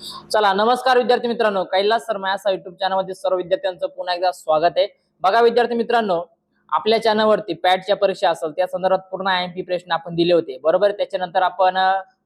चला नमस्कार विद्यार्थी मित्रांनो. कैलास सर या युट्यूब चॅनलमध्ये सर्व विद्यार्थ्यांचं पुन्हा एकदा स्वागत आहे. बघा विद्यार्थी मित्रांनो आपल्या चॅनलवरती पॅटच्या परीक्षा असेल त्या संदर्भात पूर्ण आय एम पी प्रश्न आपण दिले होते. बरोबर? त्याच्यानंतर आपण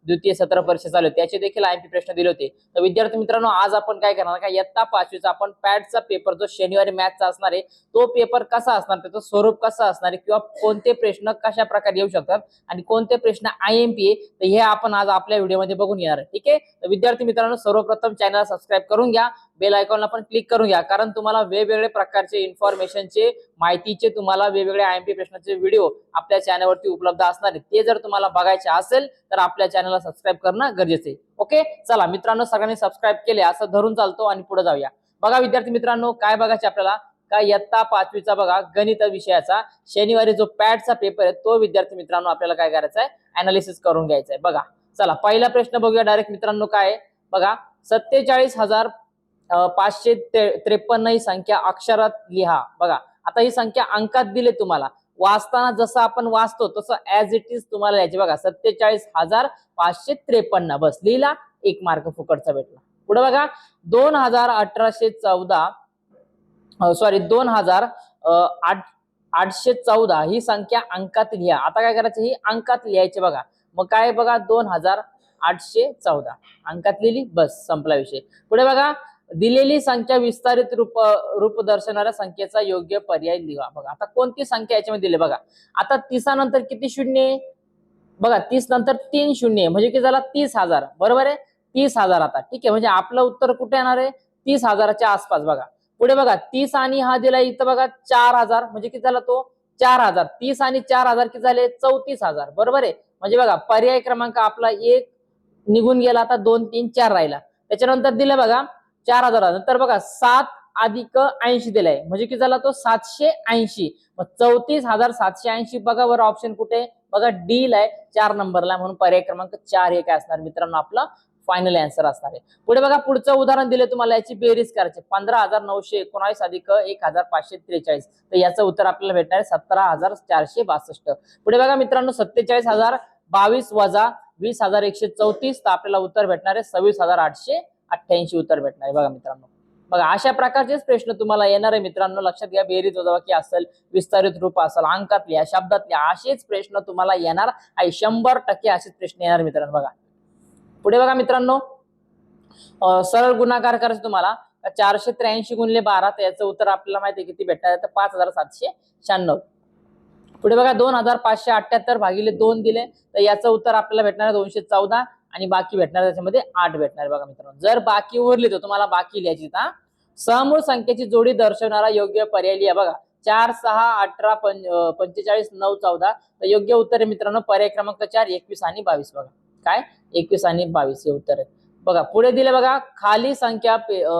द्वितीय सत्र परीक्षा चालू त्याचे देखील आयएमपी प्रश्न दिले होते. तर विद्यार्थी मित्रांनो आज आपण काय करणार? का इयत्ता पाचवीचा आपण पॅटचा पेपर जो शनिवारी मॅथचा असणार आहे तो पेपर कसा असणार? त्याचं स्वरूप कसं असणार आहे? किंवा कोणते प्रश्न कशा प्रकारे येऊ शकतात? आणि कोणते प्रश्न आयएमपी तर हे आपण आज आपल्या व्हिडिओमध्ये बघून येणार आहे. ठीक आहे? तर विद्यार्थी मित्रांनो सर्वप्रथम चॅनल सबस्क्राईब करून घ्या. बेल आयकॉनला पण क्लिक करून घ्या. कारण तुम्हाला वेगवेगळे प्रकारचे इन्फॉर्मेशनचे माहितीचे तुम्हाला वेगवेगळे आयएमपी प्रश्नाचे व्हिडिओ आपल्या चॅनलवरती उपलब्ध असणार आहेत. ते जर तुम्हाला बघायचे असेल तर आपल्या चॅनलला सबस्क्राईब करणं गरजेचं आहे. ओके चला मित्रांनो सगळ्यांनी सबस्क्राईब केले असं धरून चालतो आणि पुढे जाऊया. बघा विद्यार्थी मित्रांनो काय बघायचे आपल्याला? का इयत्ता पाचवीचा बघा गणित विषयाचा. शनिवारी जो पॅटचा पेपर आहे तो विद्यार्थी मित्रांनो आपल्याला काय करायचा आहे? अनालिसिस करून घ्यायचा आहे. बघा चला पहिला प्रश्न बघूया. डायरेक्ट मित्रांनो काय बघा सत्तेचाळीस हजार पाचशे ते- त्रेपन्न ही संख्या अक्षरात लिहा. बघा आता ही संख्या अंकात दिले तुम्हाला. वाचताना जसं आपण वाचतो तसं ऍज इट इज तुम्हाला लिहायचे. बघा सत्तेचाळीस हजार पाचशे त्रेपन्न. बस लिहिला. एक मार्क फुकटचा भेटला. पुढे बघा दोन हजार अठराशे चौदा सॉरी दोन हजार आठ आठशे चौदा ही संख्या अंकात लिहा. आता काय करायचं? ही अंकात लिहायचे बघा. मग काय बघा? दोन हजार आठशे चौदा. अंकात लिहिली? बस संपला विषय. पुढे बघा दिलेली संख्या विस्तारित रूप रूप दर्शवणाऱ्या संख्येचा योग्य पर्याय लिहा. बघा आता कोणती संख्या याच्यामध्ये दिली? बघा आता तीसानंतर किती शून्य बघा तीस नंतर तीन शून्य म्हणजे की झाला तीस हजार. बरोबर आहे? तीस हजार आता. ठीक आहे? म्हणजे आपलं उत्तर कुठे येणार आहे? तीस हजाराच्या आसपास. बघा पुढे बघा तीस आणि हा दिला इथं बघा चार हजार. म्हणजे किती झाला तो? चार हजार. तीस आणि चार हजार किती झाले? चौतीस हजार. बरोबर आहे? म्हणजे बघा पर्याय क्रमांक आपला एक निघून गेला आता दोन तीन चार राहिला. त्याच्यानंतर दिलं बघा चार हजार तर बघा सात अधिक ऐंशी दिलाय. म्हणजे किती झाला तो? सातशे ऐंशी. मग चौतीस हजार सातशे ऐंशी बघा बरं ऑप्शन कुठे? बघा डी ला आहे. चार नंबरला म्हणून पर्याय क्रमांक चार हे काय असणार. मित्रांनो आपला फायनल आन्सर असणार आहे. पुढे बघा पुढचं उदाहरण दिले तुम्हाला. याची बेरीज करायची. पंधरा हजार नऊशे एकोणावीस अधिक एक हजार पाचशे त्रेचाळीस. तर याचं उत्तर आपल्याला भेटणार आहे सतरा हजार चारशे बासष्ट. पुढे बघा मित्रांनो सत्तेचाळीस हजार बावीस वजा वीस हजार एकशे चौतीस. तर आपल्याला उत्तर भेटणार आहे सव्वीस हजार आठशे अठ्ठ्याऐंशी उत्तर भेटणार आहे. बघा मित्रांनो. बघा अशा प्रकारचेच प्रश्न तुम्हाला येणार आहे मित्रांनो. लक्षात घ्या बेरीज वजाबाकी असेल विस्तारित रूप असेल अंकातल्या शब्दातल्या असेच प्रश्न तुम्हाला येणार आहे. शंभर टक्के असेच प्रश्न येणार मित्रांनो. बघा. पुढे बघा मित्रांनो. सरळ गुणाकार करायचं तुम्हाला. चारशे त्र्याऐंशी गुणले बारा तर याचं उत्तर आपल्याला माहिती आहे किती भेटणार तर पाच हजार सातशे शहाण्णव. पुढे बघा दोन हजार पाचशे अठ्याहत्तर भागिले दोन दिले तर याचं उत्तर आपल्याला भेटणार आहे दोनशे चौदा. आणि बाकी भेटणार त्याच्यामध्ये आठ भेटणार बघा मित्रांनो. जर बाकी उरली तर तुम्हाला बाकी लिहायची तर समूळ संख्येची जोडी दर्शवणारा योग्य पर्याय लिहा बघा. चार सहा अठरा पं- पंचेचाळीस नऊ चौदा. तर योग्य उत्तर आहे मित्रांनो पर्याय क्रमांक चार एकवीस आणि बावीस बघा. काय? एकवीस आणि बावीस हे उत्तर आहे. बघा पुढे दिले बघा खाली संख्या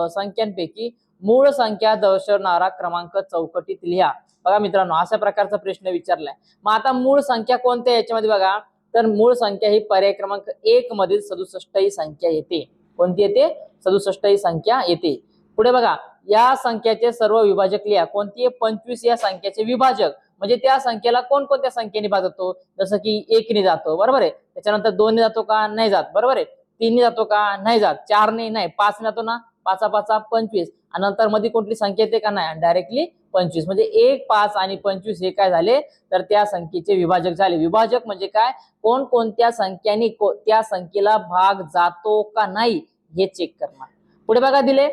संख्यांपैकी मूळ संख्या दर्शवणारा क्रमांक चौकटीत लिहा. बघा मित्रांनो अशा प्रकारचा प्रश्न विचारलाय. मग आता मूळ संख्या कोणत्या याच्यामध्ये बघा. तर मूळ संख्या ही पर्याय क्रमांक एक मधील सदुसष्ट ही संख्या येते. कोणती येते? सदुसष्ट ही संख्या येते. पुढे बघा या संख्याचे सर्व विभाजक लिहा. कोणती आहे? पंचवीस या संख्याचे विभाजक. म्हणजे त्या संख्येला कोणकोणत्या संख्येने भागतो जसं की एकने जातो बरोबर आहे? त्याच्यानंतर दोनने जातो का? नाही जात. बरोबर आहे? तीनने जातो का? नाही जात. चारने नाही. पाच जातो ना? पाचा पाचा पंचवीस. आणि नंतर मध्ये कोणती संख्या येते का नाही? डायरेक्टली पंचवीस. म्हणजे एक पाच आणि पंचवीस हे काय झाले? तर त्या संख्येचे विभाजक झाले. विभाजक म्हणजे काय? कोण कोणत्या संख्याने को- त्या संख्येला भाग जातो का नाही हे चेक करणार. पुढे बघा दिले.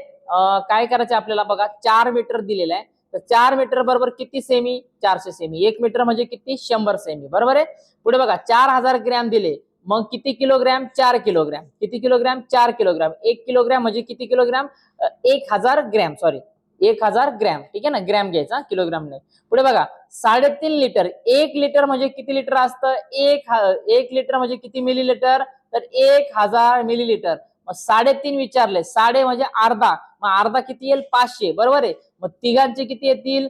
काय करायचे आपल्याला बघा? चार मीटर दिलेलं आहे. तर चार मीटर बरोबर किती सेमी चारशे सेमी एक मीटर म्हणजे किती? शंभर सेमी बरोबर आहे? पुढे बघा. चार हजार ग्रॅम दिले. मग किती किलोग्रॅम? चार किलोग्रॅम. किती किलोग्रॅम? चार किलोग्रॅम. एक किलोग्रॅम म्हणजे किती किलोग्रॅम? एक हजार ग्रॅम सॉरी. एक हजार ग्रॅम. ठीक आहे ना? ग्रॅम घ्यायचा किलोग्रॅम नाही. पुढे बघा साडेतीन लिटर. एक लिटर म्हणजे किती लिटर असतं? एक ह- एक लिटर म्हणजे किती मिली लिटर तर एक हजार मिली लिटर मग साडेतीन विचारले. साडे म्हणजे अर्धा. मग अर्धा किती येईल? पाचशे. बरोबर आहे? मग तिघांचे किती येतील?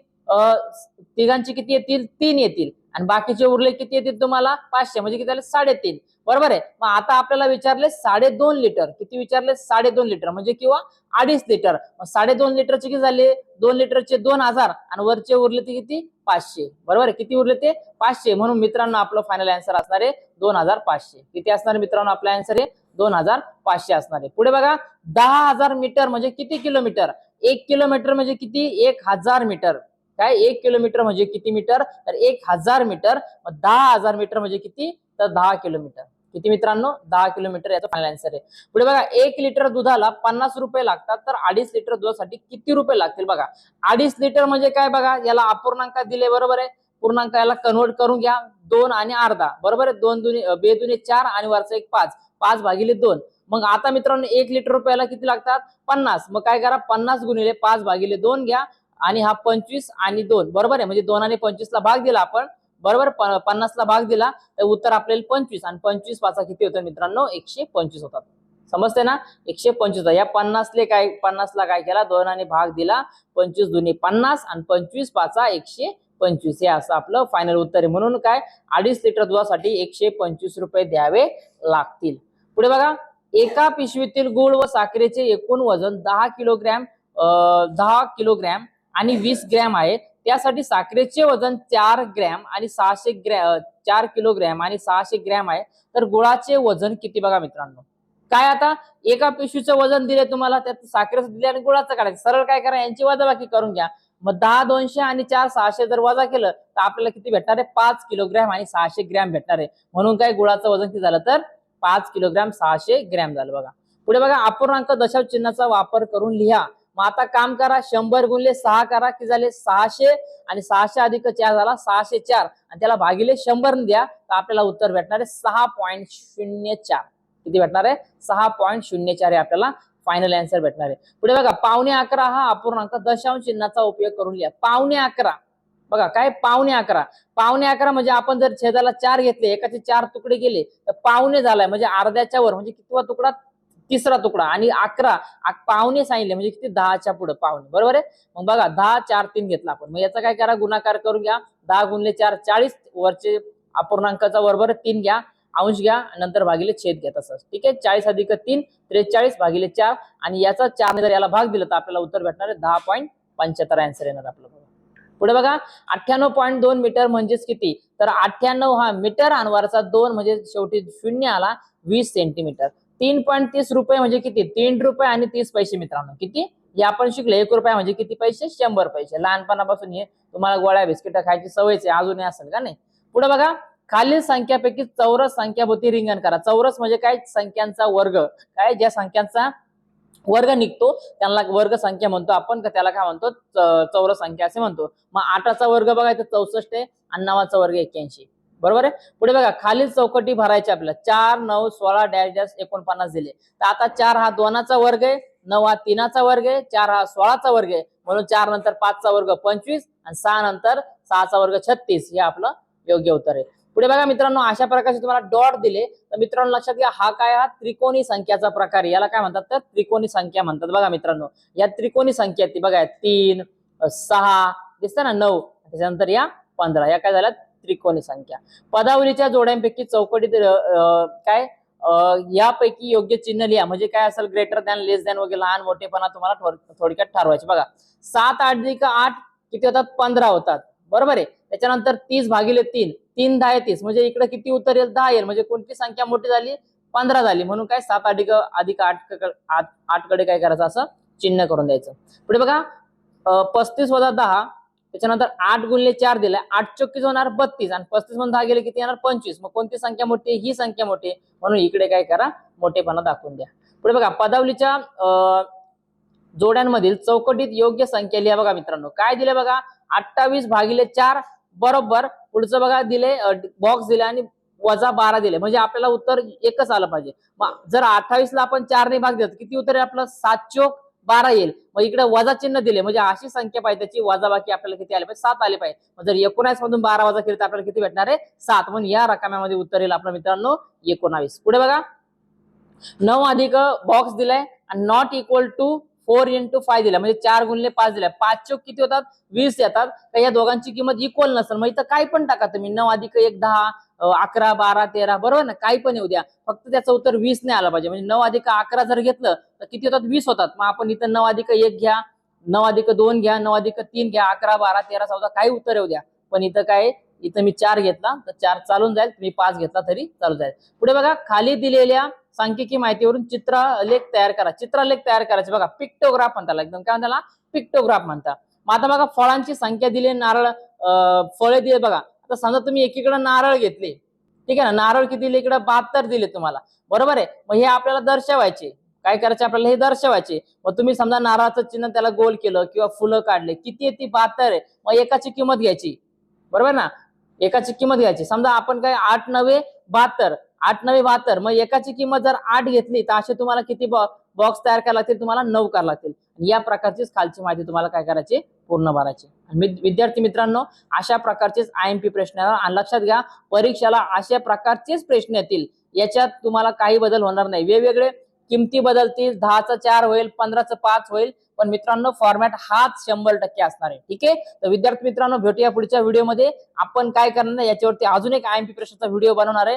तिघांचे किती येतील? तीन येतील. आणि बाकीचे उरले किती येतील तुम्हाला? पाचशे म्हणजे किती झाले? साडेतीन. बरोबर आहे? मग आता आपल्याला विचारले साडेदोन लिटर. किती विचारले? साडेदोन लिटर. म्हणजे किंवा अडीच लिटर. मग साडेदोन लिटरचे किती झाले? दोन लिटरचे दोन हजार. आणि वरचे उरले ते किती? पाचशे. बरोबर आहे? किती उरले ते? पाचशे. म्हणून मित्रांनो आपलं फायनल आन्सर असणार आहे दोन हजार पाचशे. किती असणार आहे मित्रांनो? आपला आन्सर आहे दोन हजार पाचशे असणार आहे. पुढे बघा दहा हजार मीटर म्हणजे किती किलोमीटर? एक किलोमीटर म्हणजे किती? एक हजार मीटर. काय? एक किलोमीटर म्हणजे किती मीटर? तर एक हजार मीटर. मग दहा हजार मीटर म्हणजे किती? तर दहा किलोमीटर. किती मित्रांनो? दहा किलोमीटर याचा फायनल आन्सर आहे. पुढे बघा एक लिटर दुधाला पन्नास रुपये लागतात तर अडीच लिटर दुधासाठी किती रुपये लागतील बघा? अडीच लिटर म्हणजे काय बघा? याला अपूर्णांक दिले बरोबर आहे? पूर्णांक याला कन्वर्ट करून घ्या. दोन आणि अर्धा. बरोबर आहे? दोन दुनी बे दुने चार आणि वरचा एक पाच. पाच भागिले दोन. मग आता मित्रांनो एक लिटर रुपयाला किती लागतात? पन्नास. मग काय करा? पन्नास गुणिले पाच भागिले दोन घ्या. आणि हा पंचवीस आणि दोन. बरोबर आहे? म्हणजे दोन आणि पंचवीसला भाग दिला आपण. बरोबर? प- पन्नासला भाग दिला. तर उत्तर आपल्याला पंचवीस आणि पंचवीस पाचा किती होतं मित्रांनो? एकशे पंचवीस होतात. समजते ना? एकशे पंचवीस या पन्नासले काय पन्नासला काय केला? दोन आणि भाग दिला. पंचवीस दोन्ही पन्नास आणि पंचवीस पाचा एकशे पंचवीस. हे असं आपलं फायनल उत्तर आहे. म्हणून काय? अडीच लिटर दुधासाठी एकशे पंचवीस रुपये द्यावे लागतील. पुढे बघा. एका पिशवीतील गुळ व साखरेचे एकूण वजन दहा किलोग्रॅम दहा किलोग्रॅम आणि वीस ग्रॅम आहे. त्यासाठी साखरेचे वजन चार ग्रॅम आणि सहाशे ग्रॅ चार किलोग्रॅम आणि सहाशे ग्रॅम आहे. तर गुळाचे वजन किती बघा मित्रांनो? काय आता? एका पिशवीचं वजन दिले तुम्हाला त्यात साखरेचं दिले आणि गुळाचं काढायचं. सरळ काय करा यांची वजाबाकी करून घ्या. मग दहा दोनशे आणि चार सहाशे जर वजा केलं तर आपल्याला किती भेटणार आहे? पाच किलोग्रॅम आणि सहाशे ग्रॅम भेटणार आहे. म्हणून काय गुळाचं वजन किती झालं तर? पाच किलोग्रॅम सहाशे ग्रॅम झालं बघा. पुढे बघा अपूर्णांक दशांश चिन्हाचा वापर करून लिहा. मग आता काम करा शंभर गुणले सहा करा की झाले सहाशे आणि सहाशे अधिक चार झाला सहाशे चार. आणि त्याला भागिले शंभर द्या तर आपल्याला उत्तर भेटणार आहे सहा पॉईंट शून्य चार. किती भेटणार आहे? सहा पॉईंट शून्य चार हे आपल्याला फायनल आन्सर भेटणार आहे. पुढे बघा पावणे अकरा हा अपूर्णांक दशांश चिन्हाचा उपयोग करून लिहा. पावणे अकरा. बघा काय पावणे अकरा? पावणे अकरा म्हणजे आपण जर छेदाला चार घेतले एकाचे चार तुकडे गेले तर पावणे झालाय. म्हणजे अर्ध्याच्या वर म्हणजे कितवा तुकडा? तिसरा तुकडा आणि अकरा पाहुणे पावणे सांगितले म्हणजे किती? दहाच्या पुढे पावणे. बरोबर आहे? मग बघा दहा चार तीन घेतला आपण. मग याचा काय करा? गुणाकार करून घ्या. दहा गुणले चार चाळीस. वरचे अपूर्णांकाचा बरोबर तीन घ्या. अंश घ्या. नंतर भागिले छेद घ्या तसंच. ठीक आहे? चाळीस अधिक तीन त्रेचाळीस भागिले चार. आणि याचा चार जर याला भाग दिला तर आपल्याला उत्तर भेटणार आहे दहा पॉईंट पंच्याहत्तर आन्सर येणार आपलं. पुढे बघा अठ्ठ्याण्णव पॉईंट दोन मीटर म्हणजेच किती? तर अठ्ठ्याण्णव हा मीटर आणि दोन म्हणजे शेवटी शून्य आला वीस सेंटीमीटर तीन पॉईंट तीस रुपये म्हणजे किती? तीन रुपये आणि तीस पैसे मित्रांनो. किती? हे आपण शिकलो. एक रुपया म्हणजे किती पैसे? शंभर पैसे. लहानपणापासून हे तुम्हाला गोळ्या बिस्किट खायची सवयच आहे. अजूनही असेल का नाही? पुढे बघा. खालील संख्यापैकी चौरस संख्याभोवती रिंगण करा. चौरस म्हणजे काय? संख्यांचा वर्ग. काय? ज्या संख्यांचा वर्ग निघतो त्यांना वर्ग संख्या म्हणतो आपण. का त्याला काय म्हणतो? चौरस संख्या असे म्हणतो. मग आठाचा वर्ग बघा इथं चौसष्ट आहे. आणि नवाचा वर्ग एक्क्याऐंशी. बरोबर आहे? पुढे बघा खालील चौकटी भरायची आपल्याला. चार नऊ सोळा डॅश डॅश एकोणपन्नास दिले. तर आता चार हा दोनाचा वर्ग आहे नऊ हा तीनाचा वर्ग आहे चार हा सोळाचा वर्ग आहे. म्हणून चार नंतर पाचचा वर्ग पंचवीस आणि सहा नंतर सहाचा वर्ग छत्तीस हे आपलं योग्य उत्तर आहे. पुढे बघा मित्रांनो अशा प्रकारचे तुम्हाला डॉट दिले. तर मित्रांनो लक्षात घ्या हा काय हा त्रिकोणी संख्याचा प्रकार आहे. याला काय म्हणतात? तर त्रिकोणी संख्या म्हणतात. बघा मित्रांनो या त्रिकोणी संख्या ती. बघा तीन सहा दिसतं ना नऊ. त्याच्यानंतर या पंधरा. या काय झाल्या त्रिकोणी संख्या. पदावलीच्या जोड्यांपैकी चौकटीत काय? यापैकी योग्य चिन्ह लिहा. म्हणजे काय असेल? ग्रेटर दॅन लेस दॅन वगैरे लहान मोठेपणा तुम्हाला थोडक्यात ठरवायचे. बघा सात आठ दिक आठ किती होतात? पंधरा होतात. बरोबर आहे? त्याच्यानंतर तीस भागिले तीन तीन दहा तीस. म्हणजे इकडे किती उत्तर येईल? दहा येईल. म्हणजे कोणती संख्या मोठी झाली? पंधरा झाली. म्हणून काय? सात अधिक अधिक आठ आठकडे काय करायचं? असं चिन्ह करून द्यायचं. पुढे बघा पस्तीस वजा दहा त्याच्यानंतर आठ गुणले चार दिलाय. आठ चोक्कीस होणार बत्तीस आणि पस्तीस म्हणून दहा गेले किती येणार? पंचवीस. मग कोणती संख्या मोठी आहे? ही संख्या मोठी आहे. म्हणून इकडे काय करा मोठेपणा दाखवून द्या. पुढे बघा पदावलीच्या जोड्यांमधील चौकटीत योग्य संख्या लिहा बघा मित्रांनो. काय दिले बघा? अठ्ठावीस भागिले चार बरोबर. पुढचं बघा दिले बॉक्स दिले आणि वजा बारा दिले म्हणजे आपल्याला उत्तर एकच आलं पाहिजे. जर अठ्ठावीस ला आपण चारने भाग दिला किती उत्तर आहे आपलं? सात चोक बारा येईल. मग इकडे वजा चिन्ह दिले. म्हणजे अशी संख्या पाहिजे. त्याची वजाबाकी आपल्याला किती आले पाहिजे? सात आले पाहिजे. मग जर एकोणास मधून बारा वजा केली तर आपल्याला किती भेटणार आहे? सात. म्हणून या रकम्यामध्ये उत्तर येईल आपल्या मित्रांनो एकोणावीस. पुढे बघा. नऊ अधिक बॉक्स दिलाय आणि not equal to four into five दिला म्हणजे चार गुणले पाच दिलाय. पाच चोक किती होतात? वीस येतात. तर या दोघांची किंमत इक्वल नसेल. मग इथं काय पण टाका तुम्ही. नऊ अधिक एक दहा. अकरा बारा तेरा बरोबर ना? काही पण येऊ द्या. फक्त त्याचं उत्तर वीस नाही आलं पाहिजे. म्हणजे नऊ अधिक अकरा जर घेतलं तर किती होतात? वीस होतात. मग आपण इथं नऊ अधिक एक घ्या नऊ अधिक दोन घ्या नऊ अधिक तीन घ्या अकरा बारा तेरा चौदा काही उत्तर येऊ द्या. पण इथं काय इथं मी चार घेतला तर चार चालून जाईल. तुम्ही पाच घेतला तरी चालू जाईल. पुढे बघा खाली दिलेल्या सांख्यिकी माहितीवरून चित्रलेख तयार करा. चित्रलेख तयार करायचे. बघा पिक्टोग्राफ म्हणताला एकदम काय म्हणताला पिक्टोग्राफ म्हणता. मग आता बघा फळांची संख्या दिली नारळ फळे दिले बघा. आता समजा तुम्ही एकीकडे नारळ घेतले ठीक आहे ना? नारळ किती दिले? इकडे बहात्तर दिले तुम्हाला. बरोबर आहे? मग हे आपल्याला दर्शवायचे. काय करायचे? आपल्याला हे दर्शवायचे. मग तुम्ही समजा नारळाचं चिन्ह त्याला गोल केलं किंवा फुलं काढले. किती आहे ती? बहात्तर आहे. मग एकाची किंमत घ्यायची. बरोबर ना? एकाची किंमत घ्यायची. समजा आपण काय आठ नवे बहात्तर आठ नवे बहात्तर. मग एकाची किंमत जर आठ घेतली तर असे तुम्हाला किती बॉक्स तयार करायला लागतील? तुम्हाला नऊ करायला लागतील. या प्रकारचीच खालची माहिती तुम्हाला काय करायची? पूर्ण भरायचे. विद्यार्थी मित्रांनो अशा प्रकारचेच आय एम पी प्रश्न आणि लक्षात घ्या परीक्षेला अशा प्रकारचेच प्रश्न येतील. याच्यात तुम्हाला काही बदल होणार नाही. वेगवेगळे किमती बदलतील दहाचं चार होईल पंधराचं पाच होईल पण मित्रांनो फॉर्मॅट हाच शंभर टक्के असणार आहे. ठीक आहे? तर विद्यार्थी मित्रांनो भेटूया पुढच्या व्हिडिओमध्ये आपण काय करणार याच्यावरती अजून एक आय एम पी प्रश्नाचा व्हिडिओ बनवणार आहे.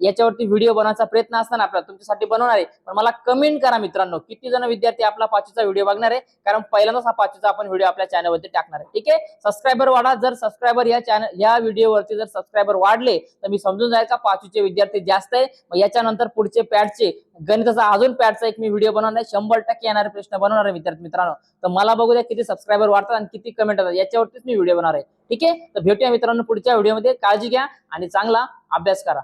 याच्यावरती व्हिडिओ बनवायचा प्रयत्न असताना आपल्याला तुमच्यासाठी बनवणार आहे. पण मला कमेंट करा मित्रांनो किती जण विद्यार्थी आपला पाचवीचा व्हिडिओ बघणार आहे? कारण पहिल्यांदाच हा पाचवीचा आपण व्हिडिओ आपल्या चॅनलवरती टाकणार आहे. ठीक आहे? सबस्क्रायबर वाढा. जर सबस्क्रायबर या चॅनल या व्हिडिओवरती जर सबस्क्रायबर वाढले तर मी समजून जाईल का पाचवीचे विद्यार्थी जास्त आहे? मग याच्यानंतर पुढचे पॅडचे गणिताचा अजून पॅडचा एक मी व्हिडिओ बनवणार आहे. शंभर टक्के येणारे प्रश्न बनवणार आहे विद्यार्थी मित्रांनो. तर मला बघू द्या किती सबस्क्रायबर वाढतात आणि किती कमेंट येतात. याच्यावरतीच मी व्हिडिओ बनवणार आहे. ठीक आहे? तर भेटूया मित्रांनो पुढच्या व्हिडिओमध्ये काळजी घ्या आणि चांगला अभ्यास करा.